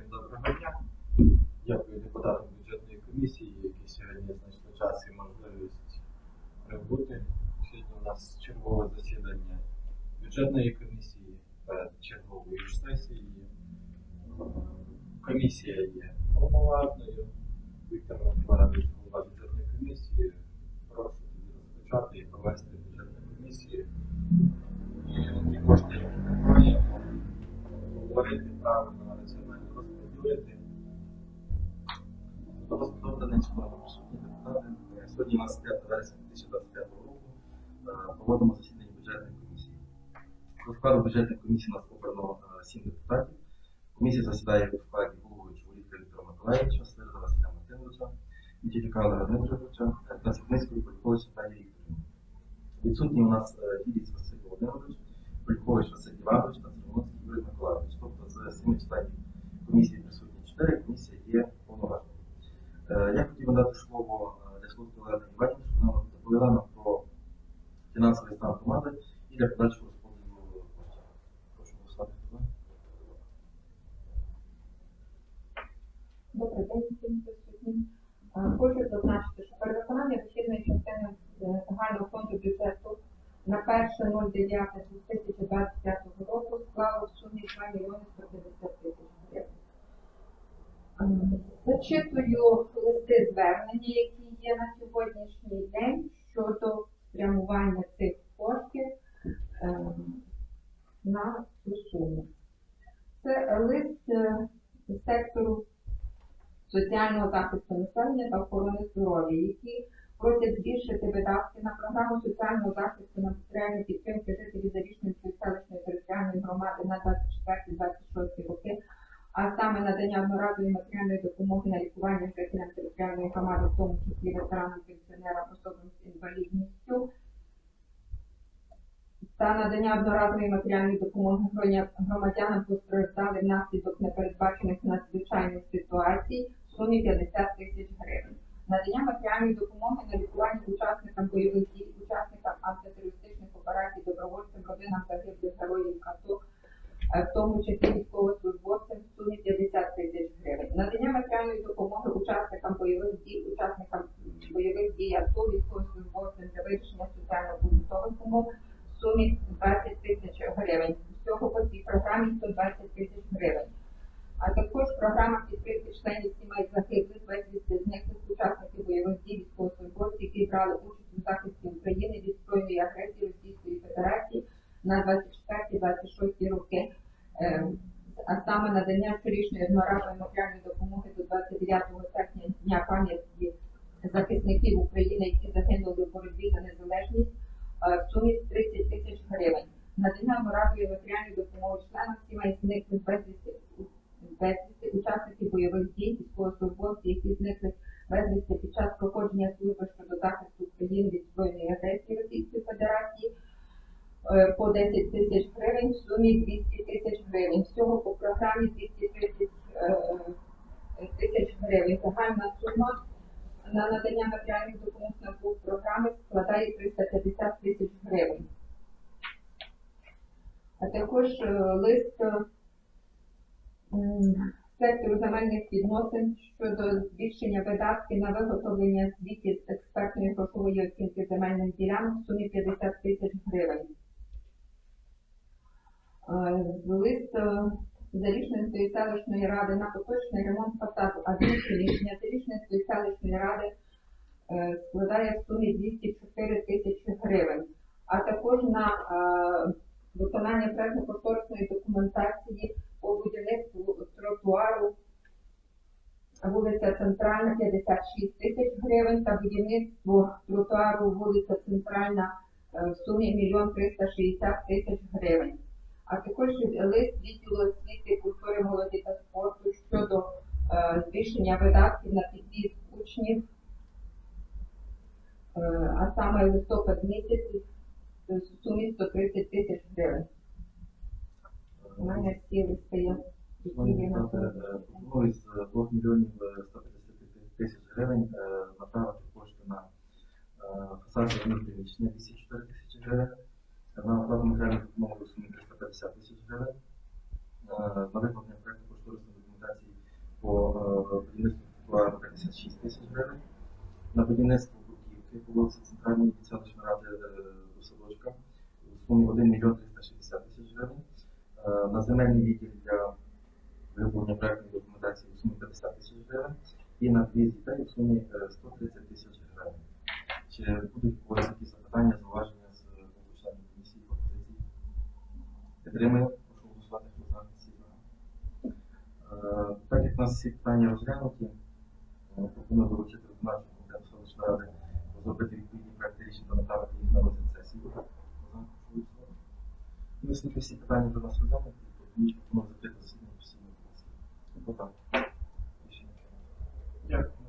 Всім доброго дня. Дякую депутатам бюджетної комісії, які сьогодні знайшли час і можливість прибути. Сьогодні у нас чергове засідання бюджетної комісії перед черговою сесією. Комісія є повноважною. Віктор Миколаївич, голова бюджетної комісії. Прошу розпочати і провести бюджетну комісію. І кошти, які говорити правильно, Господа Нечого депутати. Сьогодні у нас 5 вересня 2025 року. Проводимо засідання бюджетної комісії. До складу бюджетної комісії нас обрано 7 депутатів. Комісія засідає у складі головуючого Воліка Віктора Миколаївича, Середа Василя Мартиновича, Мітіфіка Олега Дмитровича, та Красівницької Польковича Наталії Вікторівни. Відсутній у нас е, Василь Володимирович, Полькович Василь Іванович та Цервоноцький Юрій Миколаївич. Тобто з семи членів комісії присутні 4, комісія є повноважною. Е, Я хотів би дати слово е, для служби Олени Іванівни, щоб вона про фінансовий стан громади і для подальшого розподілу коштів. Прошу голосувати. Добрий день Хочу зазначити, що перевиконання дохідної частини е, загального фонду бюджету на 1.09.2025 року склало в сумі 2 мільйони 150 тисяч гривень. Зачитую листи звернення, які є на сьогоднішній день щодо спрямування цих коштів е, на цю суму. Це лист е, сектору соціального захисту населення та охорони здоров'я, які просять збільшити видатки на програму соціального захисту на матеріальні підтримки жителів Зарічненської селищної територіальної громади на 24-26 роки, а саме надання одноразової матеріальної допомоги на лікування жителям територіальної громади, в тому числі ветеранам пенсіонерам, особам з інвалідністю та надання одноразової матеріальної допомоги громадянам, постраждали внаслідок непередбачених надзвичайних ситуацій в сумі 50 тисяч гривень. Надання матеріальної допомоги на лікування учасникам бойових дій, учасникам антитерористичних операцій, добровольцям, родинам загиблих героїв АТО, е, в тому числі військових 50 тисяч гривень. Надання матеріальної допомоги учасникам бойових дій, учасникам бойових дій АТО, військовослужбовцям для вирішення соціально-побутових умов в сумі 20 тисяч гривень. Всього по цій програмі 120 тисяч гривень. А також програма підтримки членів сімей загиблих, безвісти них учасників бойових дій військовослужбовців, які брали участь у захисті України від збройної агресії Російської Федерації на 24-26 роки. Надання щорічної одноразової матеріальної допомоги до 29 серпня дня пам'яті захисників України, які загинули в боротьбі за незалежність е, в сумі 30 тисяч гривень. Надання одноразової матеріальної допомоги членам сімей зниклих безвісти безвісти учасників бойових дій, військовослужбовців, які зникли безвісти під час проходження служби щодо захисту України від збройної агресії Російської Федерації е, по 10 тисяч гривень в сумі 200 тисяч гривень. Всього по програмі 230 е, тисяч гривень. Загальна сума на надання матеріальних допомог на двох програми складає 350 тисяч гривень. А також е, лист е, сектору земельних відносин щодо збільшення видатків на виготовлення звітів з експертної грошової оцінки земельних ділянок в сумі 50 тисяч гривень. Е, Лист е, Зарічненської селищної ради на поточний ремонт фасаду адмінприміщення Зарічненської селищної ради е, складає в сумі 204 тисячі гривень, а також на виконання проектно-кошторисної документації по будівництву тротуару вулиця Центральна 56 тисяч гривень та будівництво тротуару вулиця Центральна в сумі 1 360 тисяч гривень. А також лист відділу освіти, культури, молоді та спорту щодо е, збільшення видатків на підвіз учнів, е, а саме листопад місяць в сумі 130 тисяч гривень. У мене всі листи є. які Шановні є на депутати, сьогодні. е, пропоную з 2 мільйонів е, 150 тисяч гривень е, направити кошти на е, фасад приміщення 204 тисячі гривень, на оплату матеріальних допомоги у сумі 350 тисяч гривень, е, на виконання проекту кошторисної документації будівництво тротуару 56 тисяч гривень. На будівництво бруківки по вулиці Центральній від ради е, до садочка у сумі 1 мільйон 360 тисяч гривень. Е, На земельний відділ для виповнення проектної документації у сумі 50 тисяч гривень. І на дві дітей у сумі е, 130 тисяч гривень. Чи будуть якісь запитання, зауваження Підтримує. Прошу голосувати за засідання. Е, так як у нас всі питання розглянуті, е, пропоную доручити виконавчу комітету селищної ради розробити відповідні проекти рішень та направити їх на розгляд сесії. І оскільки всі питання до нас розглянуті, пропоную закрити засідання постійної комісії. Дякую.